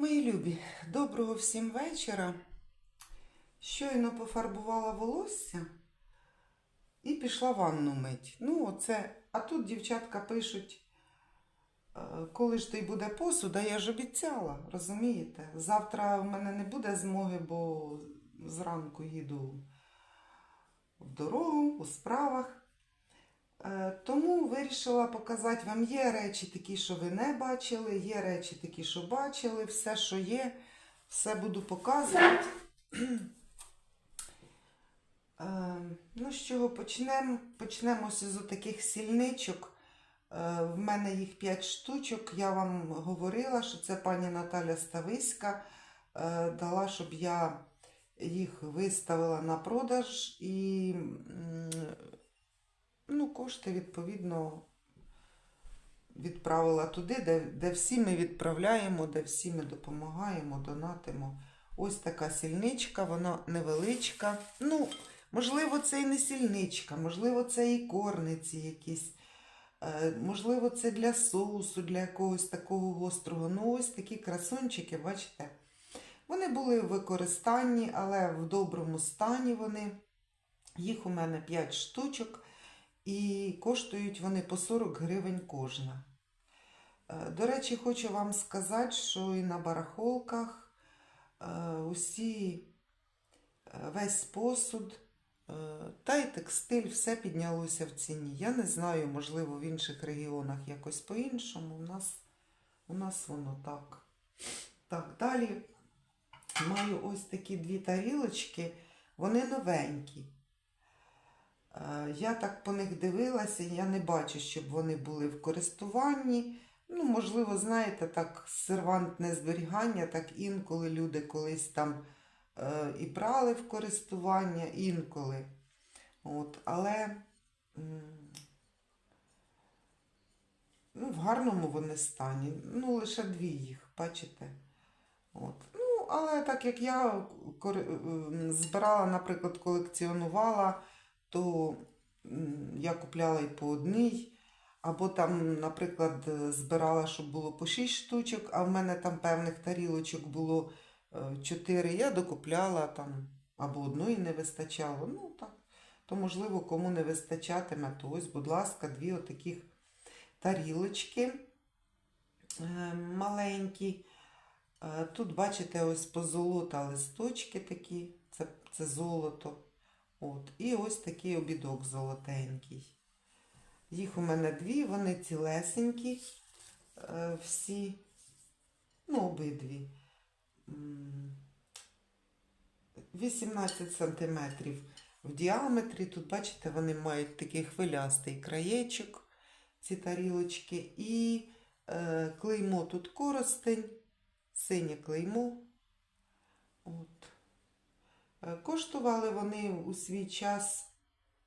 Мої любі, доброго всім вечора. Щойно пофарбувала волосся і пішла ванну мить. Ну, оце, а тут дівчатка пишуть, е, коли ж той буде посуд, а я ж обіцяла, розумієте? Завтра в мене не буде змоги, бо зранку їду в дорогу, у справах. Е, Тому вирішила показати вам є речі такі, що ви не бачили, є речі такі, що бачили, все, що є, все буду показувати. Е, Ну, з чого почнемо? Почнемо з таких сільничок. Е, В мене їх 5 штучок. Я вам говорила, що це пані Наталя Стависька дала, щоб я їх виставила на продаж і ну, кошти, відповідно, відправила туди, де, де всі ми відправляємо, де всі ми допомагаємо, донатимо. Ось така сільничка, вона невеличка. Ну, можливо, це і не сільничка, можливо, це і корниці якісь. Е, Можливо, це для соусу, для якогось такого гострого. Ну, ось такі красунчики, бачите? Вони були в використанні, але в доброму стані вони. Їх у мене 5 штучок. І коштують вони по 40 гривень кожна. Е, До речі, хочу вам сказати, що і на барахолках е, усі, е, весь посуд та й текстиль, все піднялося в ціні. Я не знаю, можливо, в інших регіонах якось по-іншому. У нас, у нас воно так. Так, далі маю ось такі дві тарілочки, вони новенькі. Е, Я так по них дивилася, я не бачу, щоб вони були в користуванні. Ну, можливо, знаєте, так, сервантне зберігання, так інколи люди колись там е, і брали в користування, інколи. От, але ну, в гарному вони стані. Ну, лише дві їх, бачите? От. Ну, але так як я збирала, наприклад, колекціонувала то я купляла і по одній. Або там, наприклад, е, збирала, щоб було по 6 штучок, а в мене там певних тарілочок було 4. Я докупляла там, або одної не вистачало. Ну так. То, можливо, кому не вистачатиме, то ось, будь ласка, дві отаких тарілочки е, маленькі. Е, Тут, бачите, ось позолота листочки такі, це, це золото. От. І ось такий обідок золотенький. Їх у мене дві, вони цілесенькі, е, всі, ну, обидві. 18 сантиметрів в діаметрі. Тут, бачите, вони мають такий хвилястий краєчок, ці тарілочки. І е, клеймо тут коростень, синє клеймо. От. Е, Коштували вони у свій час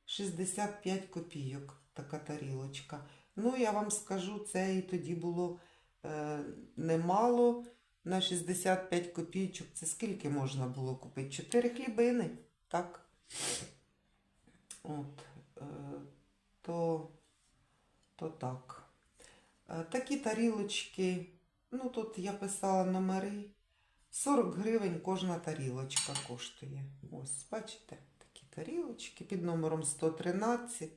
65 копійок, така тарілочка. Ну, я вам скажу, це і тоді було е, немало. На 65 копійочок це скільки можна було купити? Чотири хлібини, так? От, е, то, то так. Е, такі тарілочки, ну тут я писала номери. 40 гривень кожна тарілочка коштує. Ось, бачите, такі тарілочки під номером 113.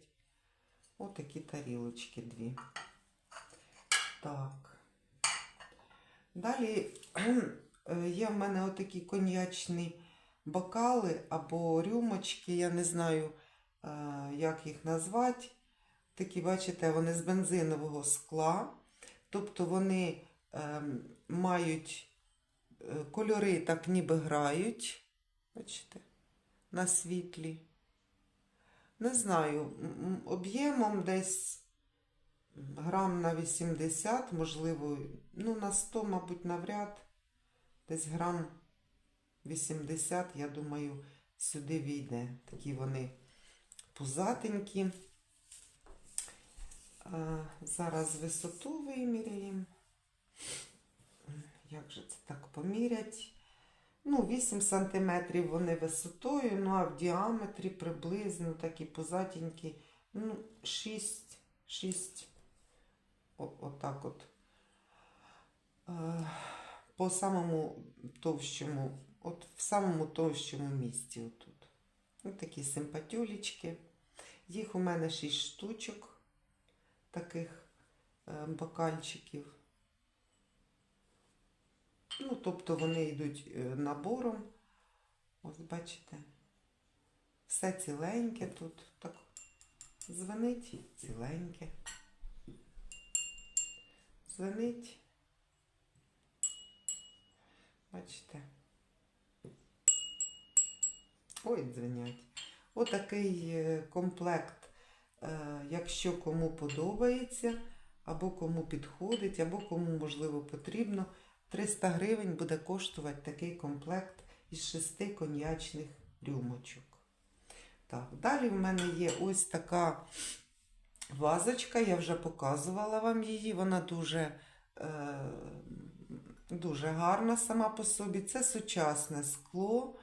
Отакі тарілочки дві. Так. Далі є в мене отакі коньячні бокали або рюмочки, я не знаю, е, як їх назвати. Такі, бачите, вони з бензинового скла. Тобто вони ем, мають кольори так ніби грають. Бачите, на світлі. Не знаю, об'ємом десь грам на 80, можливо, ну на 100, мабуть, навряд. Десь грам 80, я думаю, сюди війде. Такі вони пузатенькі. Е, Зараз висоту виміряємо. Як же це так помірять? Ну, 8 сантиметрів вони висотою, ну а в діаметрі приблизно такі позатінькі, ну, 6, 6, о, отак от. Е, по самому товщому, от в самому товщому місці отут. Ось такі симпатюлічки. Їх у мене 6 штучок таких е, бокальчиків. Ну, тобто вони йдуть е, набором. Ось бачите. Все ціленьке тут. Так звенить ціленьке. Звенить. Бачите. Ой, дзвенять. Отакий е, комплект, е, якщо кому подобається, або кому підходить, або кому, можливо, потрібно. 300 гривень буде коштувати такий комплект із шести коньячних рюмочок. Так, далі в мене є ось така вазочка, я вже показувала вам її. Вона дуже, е, дуже гарна сама по собі. Це сучасне скло.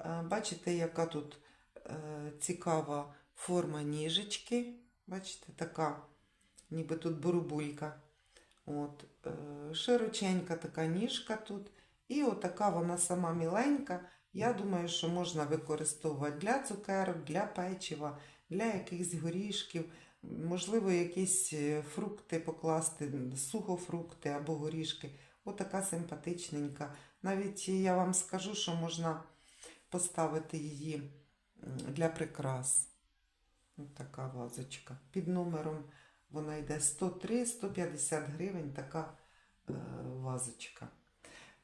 Е, бачите, яка тут е, цікава форма ніжечки. Бачите, така, ніби тут бурбулька. От, е, широченька така ніжка тут. І отака вона сама міленька. Я думаю, що можна використовувати для цукерок, для печива, для якихось горішків. Можливо, якісь е, фрукти покласти, сухофрукти або горішки. Отака симпатичненька. Навіть я вам скажу, що можна поставити її для прикрас. Ось така вазочка. Під номером вона йде 103-150 гривень, така е, вазочка.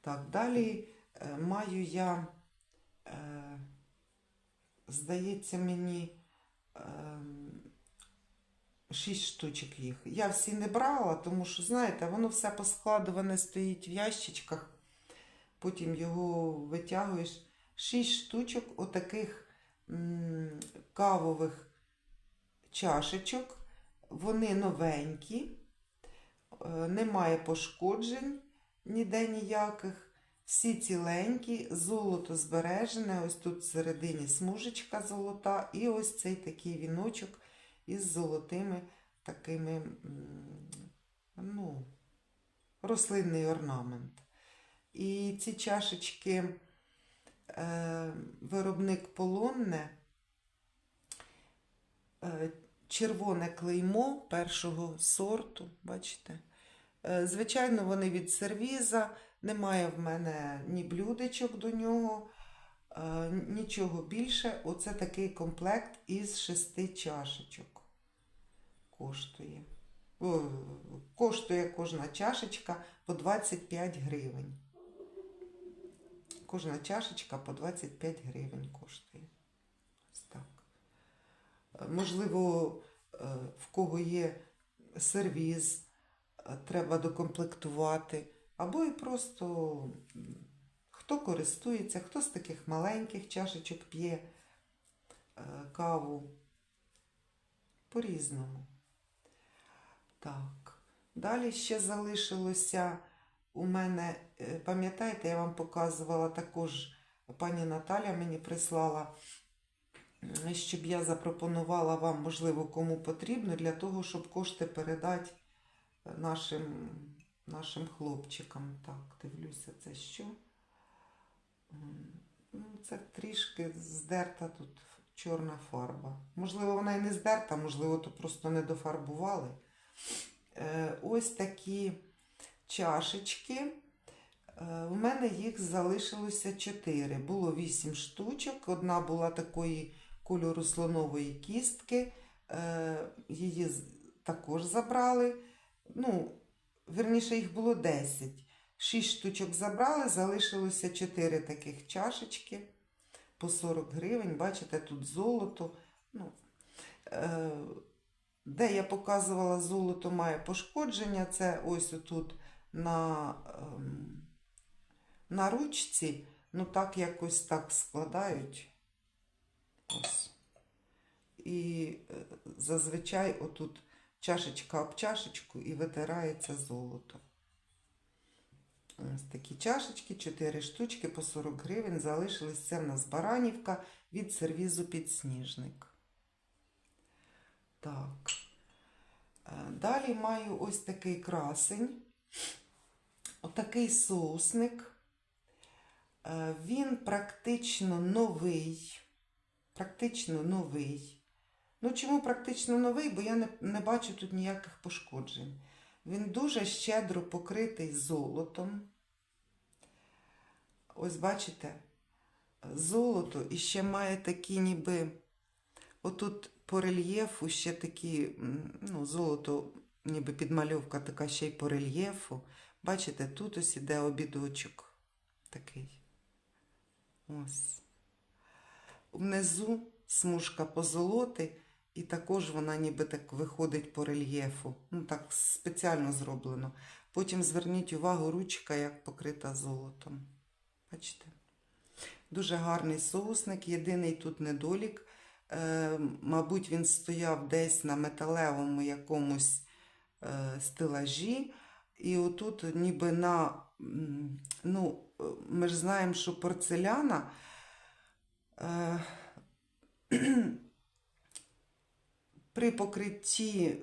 Так, далі е, маю я, е, здається, мені е, 6 штучок їх. Я всі не брала, тому що, знаєте, воно все поскладуване стоїть в ящичках, потім його витягуєш. 6 штучок отаких м, кавових чашечок. Вони новенькі, е, немає пошкоджень ніде ніяких. Всі ціленькі, золото збережене, ось тут всередині смужечка золота, і ось цей такий віночок із золотими такими, ну, рослинний орнамент. І ці чашечки е, виробник полонне, е, червоне клеймо першого сорту, бачите? Е, Звичайно, вони від сервіза, немає в мене ні блюдечок до нього, е, нічого більше. Оце такий комплект із шести чашечок. Коштує. Коштує кожна чашечка по 25 гривень. Кожна чашечка по 25 гривень коштує. Можливо, е, в кого є сервіз, е, треба докомплектувати, або і просто хто користується, хто з таких маленьких чашечок п'є е, каву. По-різному. Так. Далі ще залишилося у мене, пам'ятаєте, я вам показувала також, пані Наталя мені прислала, щоб я запропонувала вам, можливо, кому потрібно, для того, щоб кошти передати нашим, нашим хлопчикам. Так, дивлюся, це що? Ну, це трішки здерта тут чорна фарба. Можливо, вона і не здерта, можливо, то просто не дофарбували. Е, ось такі чашечки. Е, У мене їх залишилося 4. Було 8 штучок. Одна була такої кольору слонової кістки. Е, Її також забрали. Ну, верніше, їх було 10. 6 штучок забрали, залишилося 4 таких чашечки по 40 гривень. Бачите, тут золото. Ну, е, де я показувала золото має пошкодження, це ось тут на, ем, на ручці, ну так якось так складають. І е, зазвичай отут чашечка об чашечку і витирається золото. Ось такі чашечки, 4 штучки по 40 гривень. Залишились це в нас баранівка від сервізу підсніжник. Так. Е, Далі маю ось такий красень. Отакий соусник. Е, Він практично новий. Практично новий. Ну, чому практично новий? Бо я не, не бачу тут ніяких пошкоджень. Він дуже щедро покритий золотом. Ось бачите, золото і ще має такі ніби. Отут по рельєфу ще такі, ну, золото, ніби підмальовка така ще й по рельєфу. Бачите, тут ось іде обідочок такий. Ось. Внизу смужка позолоти, і також вона ніби так виходить по рельєфу. Ну, так спеціально зроблено. Потім зверніть увагу, ручка як покрита золотом. Бачите? Дуже гарний соусник. Єдиний тут недолік. Е, мабуть, він стояв десь на металевому якомусь е, стелажі. І отут ніби на, ну, е, ми ж знаємо, що порцеляна при покритті,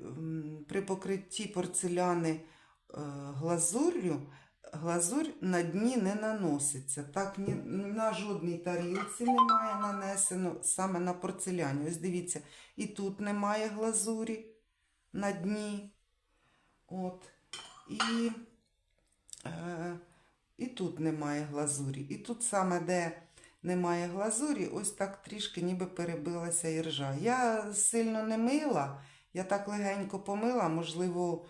при покритті порцеляни е, глазур'ю, глазурь на дні не наноситься. Так ні на жодній тарілці немає нанесено саме на порцеляні. Ось дивіться, і тут немає глазурі на дні. От. І, е, і тут немає глазурі. І тут саме, де немає глазурі, ось так трішки ніби перебилася іржа. Я сильно не мила, я так легенько помила, можливо,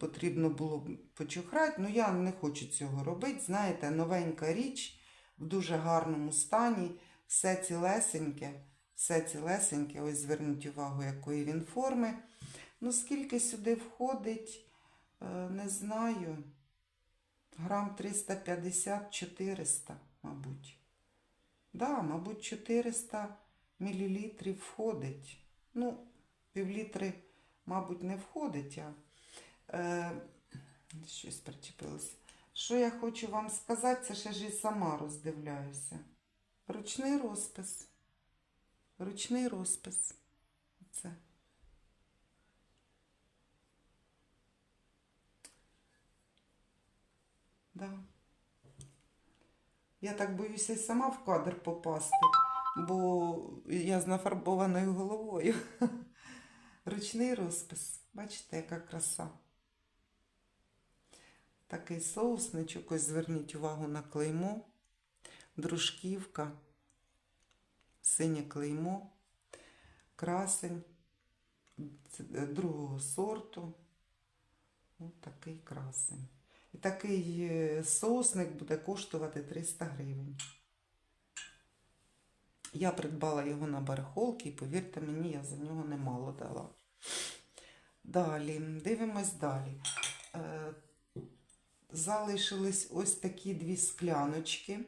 потрібно було б почухрати, але я не хочу цього робити. Знаєте, новенька річ в дуже гарному стані, все цілесеньке, все цілесеньке, ось зверніть увагу, якої він форми. Ну, скільки сюди входить, е, не знаю. Грам 350-400, мабуть. Да, мабуть, 400 мл входить. Ну, півлітри, мабуть, не входить, а е, щось причепилося. Що я хочу вам сказати, це ще ж і сама роздивляюся. Ручний розпис. Ручний розпис. Це. Да. Я так боюся сама в кадр попасти, бо я з нафарбованою головою. Ручний розпис. Бачите, яка краса. Такий соусничок, ось зверніть увагу на клеймо. Дружківка, синє клеймо, красень е, другого сорту. Ось такий красень. І такий е, соусник буде коштувати 300 гривень. Я придбала його на барахолки і, повірте мені, я за нього немало дала. Далі, дивимось далі. Е, Залишились ось такі дві скляночки.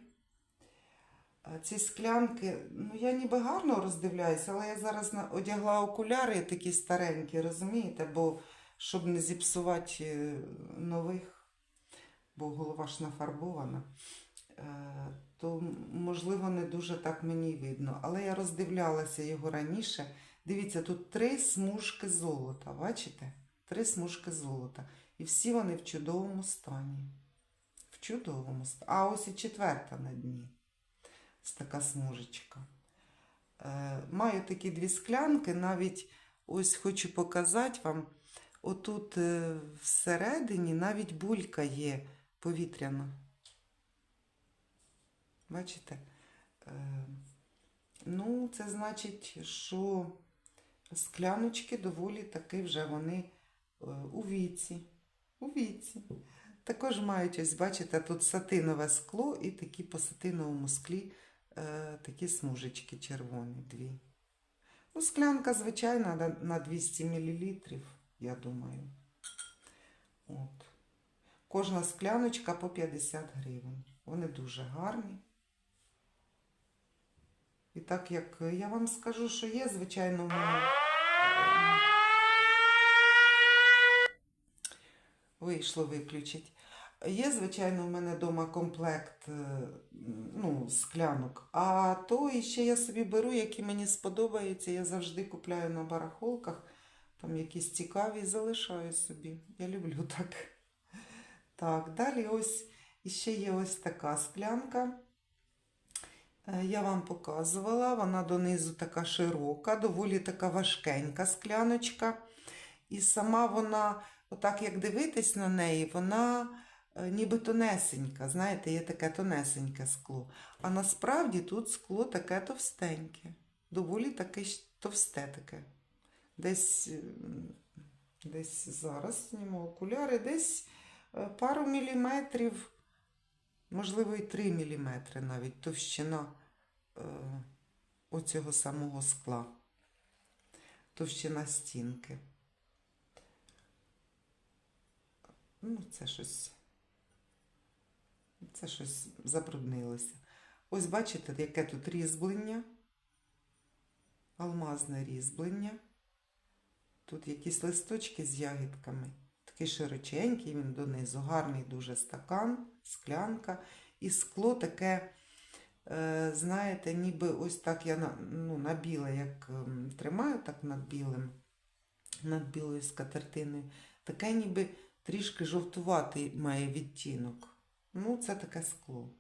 Е, Ці склянки, ну я ніби гарно роздивляюся, але я зараз одягла окуляри такі старенькі, розумієте, бо щоб не зіпсувати нових, бо голова ж нафарбована, е, то можливо не дуже так мені видно. Але я роздивлялася його раніше. Дивіться, тут три смужки золота, бачите? Три смужки золота. І всі вони в чудовому стані. В чудовому стані. А ось і четверта на дні. Ось така смужечка. Е, маю такі дві склянки, навіть ось хочу показати вам. Отут е, всередині навіть булька є повітряна. Бачите? Е, ну, це значить, що скляночки доволі таки вже вони е, у віці. У віці. Також мають, ось, бачите, тут сатинове скло і такі по сатиновому склі е, такі смужечки червоні дві. Ну, склянка, звичайна, на- на 200 мл, я думаю. От. Кожна скляночка по 50 гривень. Вони дуже гарні. І так як я вам скажу, що є, звичайно, в мене. Вийшло виключить. Є, звичайно, в мене вдома комплект е, ну, склянок. А то ще я собі беру, які мені сподобаються. Я завжди купляю на барахолках. Там якісь цікаві залишаю собі. Я люблю так. Так, далі ось іще є ось така склянка. Е, Я вам показувала, вона донизу така широка, доволі така важкенька скляночка. І сама вона, отак як дивитись на неї, вона е, ніби тонесенька. Знаєте, є таке тонесеньке скло. А насправді тут скло таке товстеньке. Доволі таке товсте таке. Десь, десь зараз зніму окуляри, десь пару міліметрів, можливо, і 3 міліметри навіть товщина е, оцього самого скла. Товщина стінки. Ну, це щось. Це щось забруднилося. Ось бачите, яке тут різьблення. Алмазне різьблення. Тут якісь листочки з ягідками. Такий широченький, він донизу, гарний дуже стакан, склянка. І скло таке, е, знаєте, ніби ось так я на, ну, на біле, як ем, тримаю так над білим, над білою скатертиною. Таке ніби трішки жовтуватий має відтінок. Ну, це таке скло.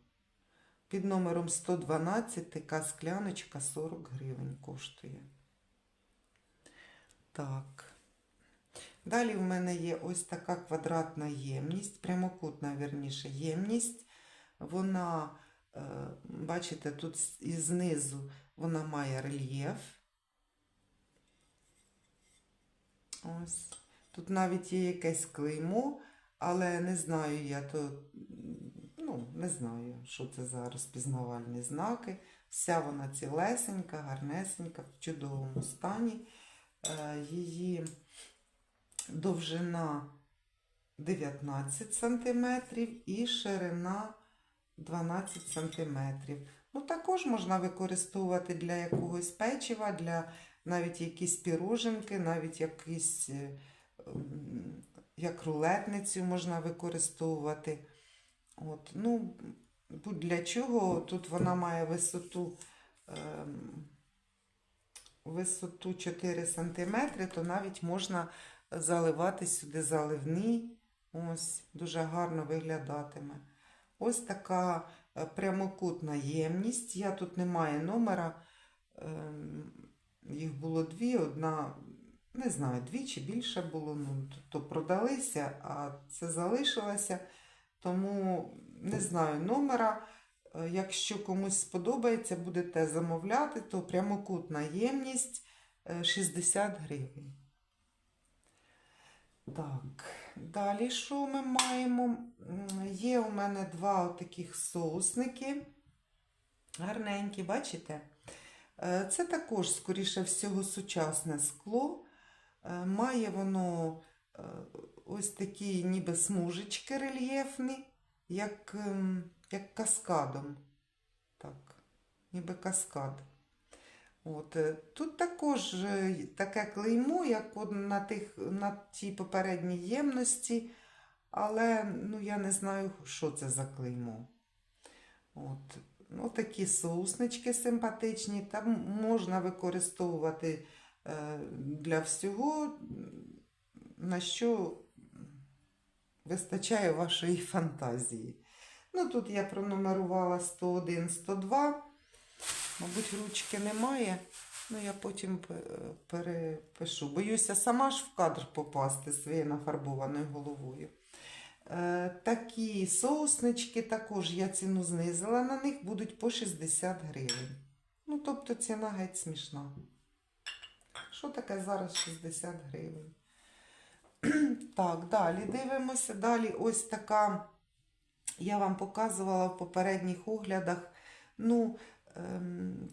Під номером 112 така скляночка 40 гривень коштує. Так. Далі в мене є ось така квадратна ємність, прямокутна, верніше, ємність. Вона, е, бачите, тут і знизу вона має рельєф. Ось. Тут навіть є якесь клеймо, але не знаю я, то ну, не знаю, що це за розпізнавальні знаки. Вся вона цілесенька, гарнесенька, в чудовому стані. Е, Її довжина 19 см і ширина 12 см. Ну, також можна використовувати для якогось печива, для навіть якісь піроженки, навіть якісь е, як рулетницю можна використовувати. От, ну, будь-для чого тут вона має висоту. ем, висоту 4 см, то навіть можна заливати сюди заливний. Ось, дуже гарно виглядатиме. Ось така е, прямокутна ємність. Я тут не маю номера. ем, Їх було дві, одна, не знаю, дві чи більше було. Ну, то продалися, а це залишилося. Тому не знаю номера. Е, Якщо комусь сподобається, будете замовляти, то прямокутна ємність е, 60 гривень. Так, далі що ми маємо? Є у мене два таких соусники. Гарненькі, бачите? Е, Це також, скоріше всього, сучасне скло. Е, Має воно е, ось такі ніби смужечки рельєфні, як, ем, як каскадом. Так, ніби каскад. От, е, тут також е, таке клеймо, як на, тих, на тій попередній ємності, але ну, я не знаю, що це за клеймо. От. Ну, такі соуснички симпатичні. Там можна використовувати е, для всього, на що вистачає вашої фантазії. Ну, тут я пронумерувала 101, 102. Мабуть, ручки немає. Ну, я потім перепишу. Боюся сама ж в кадр попасти своєю нафарбованою головою. Е, такі соуснички також я ціну знизила на них, будуть по 60 гривень. Ну, тобто ціна геть смішна. Що таке зараз 60 гривень? Так, далі дивимося. Далі ось така, я вам показувала в попередніх оглядах. Ну,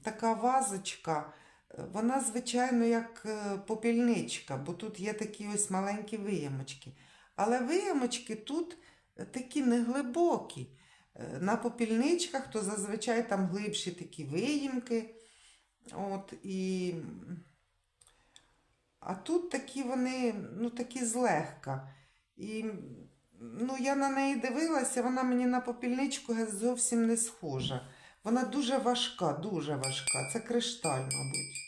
така вазочка. Е, Вона, звичайно, як е, попільничка, бо тут є такі ось маленькі виямочки. Але виямочки тут е, такі неглибокі. На попільничках то зазвичай там глибші такі виїмки. От, і... А тут такі вони, ну, такі злегка. І ну, я на неї дивилася, вона мені на попільничку зовсім не схожа. Вона дуже важка, дуже важка. Це кришталь, мабуть.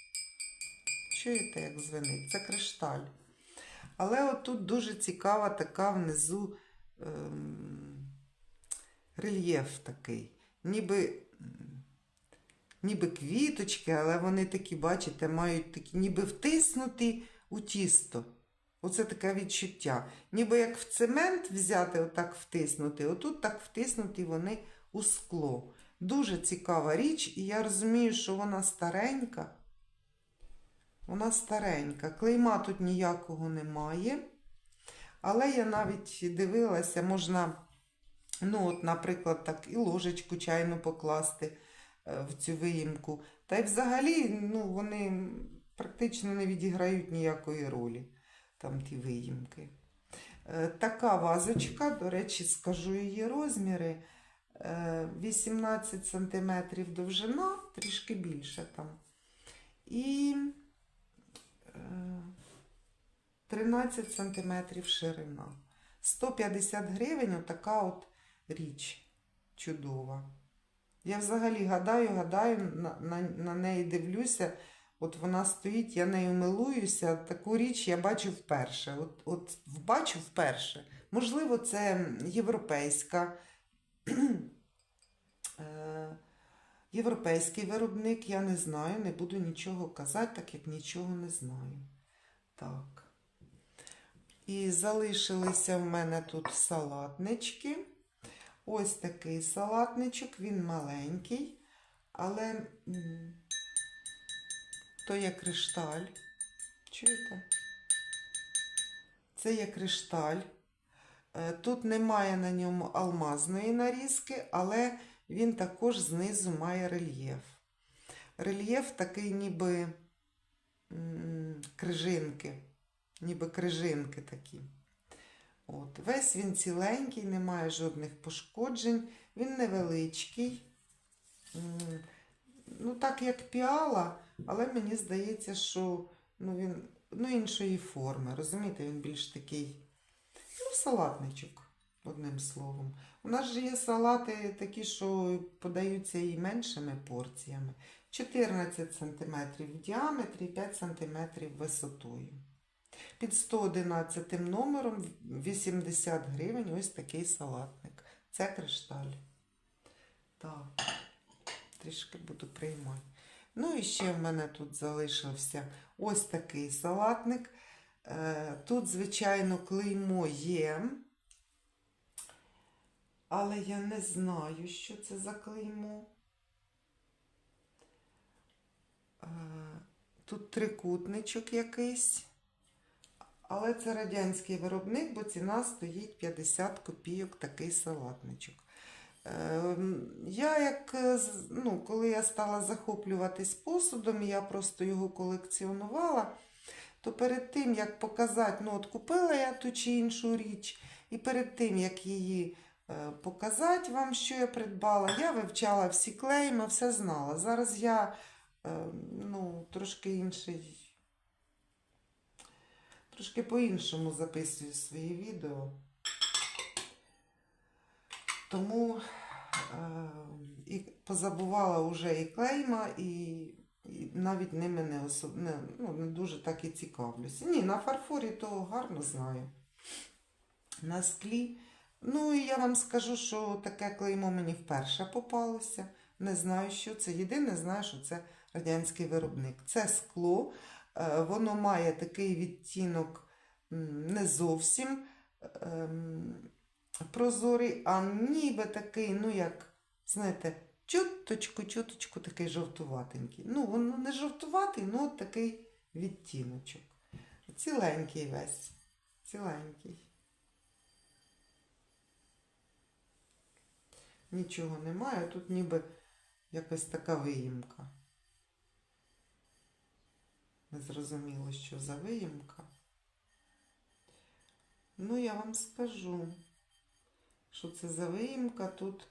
Чуєте, як звенить? Це кришталь. Але отут дуже цікава така внизу ем, рельєф такий. Ніби, ніби квіточки, але вони такі, бачите, мають такі, ніби втиснуті у тісто. Оце таке відчуття. Ніби як в цемент взяти, отак втиснути, отут так втиснуті вони у скло. Дуже цікава річ, і я розумію, що вона старенька. Вона старенька. Клейма тут ніякого немає. Але я навіть дивилася, можна, ну, от, наприклад, так, і ложечку чайну покласти е, в цю виїмку. Та й взагалі, ну, вони практично не відіграють ніякої ролі, там ті виїмки. Е, Така вазочка, до речі, скажу її розміри. Е, 18 см довжина, трішки більше там. І е, 13 см ширина. 150 гривень отака от річ чудова. Я взагалі гадаю, гадаю, на, на, на неї дивлюся. От вона стоїть, я нею милуюся. Таку річ я бачу вперше. От, от бачу вперше. Можливо, це європейська. Е, Європейський виробник, я не знаю, не буду нічого казати, так як нічого не знаю. Так. І залишилися в мене тут салатнички. Ось такий салатничок, він маленький, але то є кришталь. Чуєте? Це є кришталь. Е, Тут немає на ньому алмазної нарізки, але він також знизу має рельєф. Рельєф такий, ніби крижинки, ніби крижинки такі. От. Весь він ціленький, не має жодних пошкоджень, він невеличкий. Ну, так як піала, але мені здається, що ну, він ну, іншої форми. Розумієте, він більш такий, ну, салатничок, одним словом. У нас же є салати такі, що подаються і меншими порціями. 14 см в діаметрі, 5 см висотою. Під 111 номером 80 гривень ось такий салатник. Це кришталь. Так, трішки буду приймати. Ну і ще в мене тут залишився ось такий салатник. Е, Тут, звичайно, клеймо є. Але я не знаю, що це за клеймо. Е, Тут трикутничок якийсь. Але це радянський виробник, бо ціна стоїть 50 копійок такий салатничок. Е, Я як, ну, коли я стала захоплюватись посудом, я просто його колекціонувала, то перед тим, як показати, ну от купила я ту чи іншу річ, і перед тим, як її е, показати вам, що я придбала, я вивчала всі клейми, все знала. Зараз я е, ну, трошки інший. Трошки по-іншому записую свої відео. Тому е, і позабувала вже і клейма, і, навіть ними не, особ... не, ну, не дуже так і цікавлюся. Ні, на фарфорі то гарно знаю. На склі. Ну і я вам скажу, що таке клеймо мені вперше попалося. Не знаю, що це. Єдине, знаю, що це радянський виробник. Це скло. Е, Воно має такий відтінок не зовсім ем, прозорий, а ніби такий, ну як, знаєте, чуточку, чуточку такий жовтуватенький. Ну, воно не жовтуватий, ну такий відтіночок. Ціленький весь. Ціленький. Нічого немає, тут ніби якась така виїмка. Не зрозуміло, що за виїмка. Ну, я вам скажу, що це за виїмка. Тут,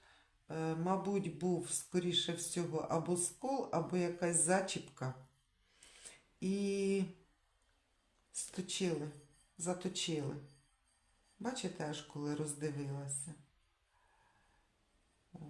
мабуть, був, скоріше всього, або скол, або якась зачіпка. І сточили, заточили. Бачите, аж коли роздивилася. От.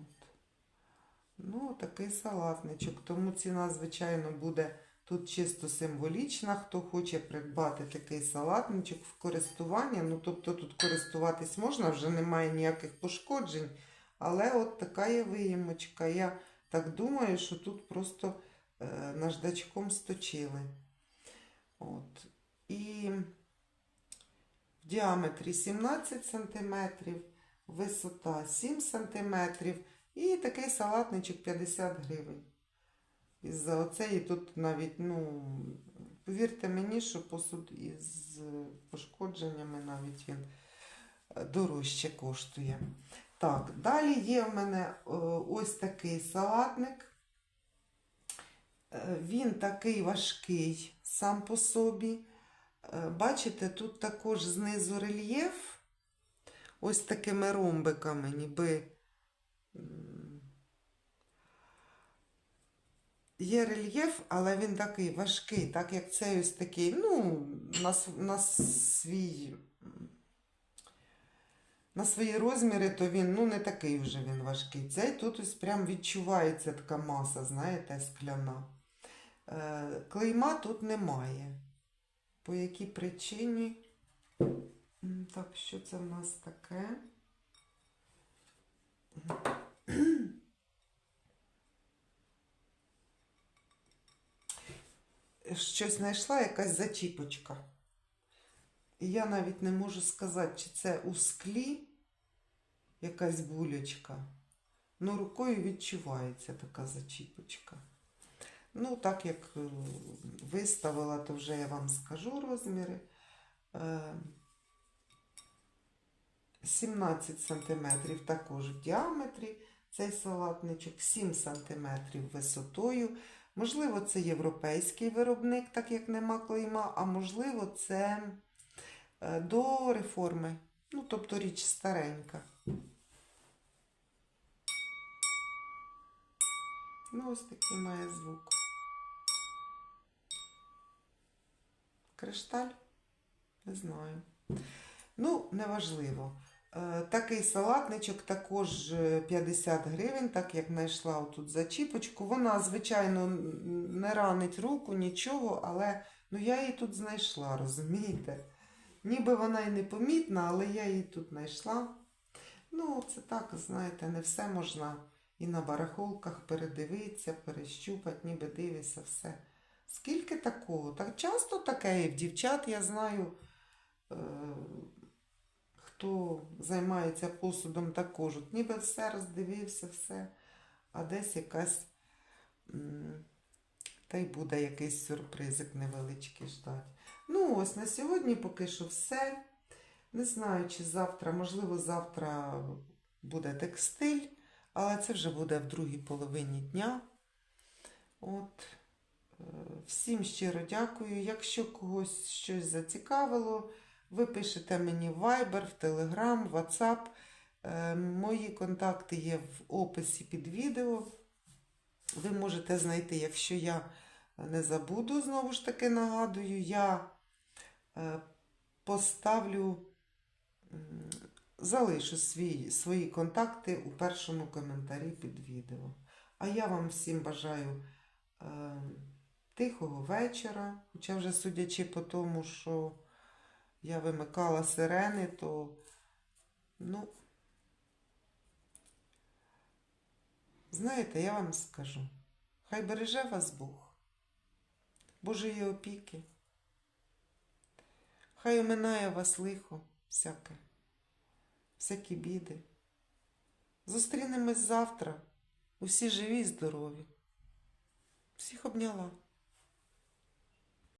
Ну, такий салатничок. Тому ціна, звичайно, буде Тут чисто символічна, хто хоче придбати такий салатничок в користування. Ну, тобто тут користуватись можна, вже немає ніяких пошкоджень. Але от така є виємочка. Я так думаю, що тут просто е, наждачком сточили. От. І в діаметрі 17 см, висота 7 см. І такий салатничок 50 гривень. Із-за оцеї тут навіть, ну, повірте мені, що посуд із пошкодженнями навіть він е, дорожче коштує. Так, далі є в мене е, ось такий салатник. Е, Він такий важкий сам по собі. Е, Бачите, тут також знизу рельєф, ось такими ромбиками, ніби. Є рельєф, але він такий важкий, так як цей ось такий, ну, на, на свій. На свої розміри, то він ну, не такий вже він важкий. Цей тут ось прям відчувається така маса, знаєте, скляна. Е, клейма тут немає. По якій причині? Так, що це в нас таке? Щось знайшла, якась зачіпочка. І я навіть не можу сказати, чи це у склі якась булечка. Ну, рукою відчувається така зачіпочка. Ну, так як е, виставила, то вже я вам скажу розміри. Е, 17 см також в діаметрі цей салатничок, 7 см висотою. Можливо, це європейський виробник, так як нема клейма, а можливо, це е, до реформи. Ну, тобто річ старенька. Ну, ось такий має звук. Кришталь? Не знаю. Ну, неважливо. Е, Такий салатничок також е, 50 гривень, так як знайшла отут зачіпочку. Вона, звичайно, не ранить руку, нічого, але ну, я її тут знайшла, розумієте? Ніби вона і не помітна, але я її тут знайшла. Ну, це так, знаєте, не все можна і на барахолках передивитися, перещупати, ніби дивишся все. Скільки такого? Так часто таке і в дівчат, я знаю, е, хто займається посудом також. От ніби все роздивився, все, а десь якась. Та й буде якийсь сюрпризик невеличкий ждать. Ну, ось на сьогодні поки що все. Не знаю, чи завтра, можливо, завтра буде текстиль, але це вже буде в другій половині дня. От. Е, Всім щиро дякую. Якщо когось щось зацікавило, ви пишете мені в Viber, в Telegram, в WhatsApp. Е, Мої контакти є в описі під відео. Ви можете знайти, якщо я не забуду, знову ж таки нагадую, я поставлю, залишу свій, свої контакти у першому коментарі під відео. А я вам всім бажаю е, тихого вечора. Хоча вже судячи по тому, що я вимикала сирени, то ну, знаєте, я вам скажу. Хай береже вас Бог, Божої опіки. Хай оминає вас лихо всяке, всякі біди. Зустрінемось завтра. Усі живі й здорові. Всіх обняла.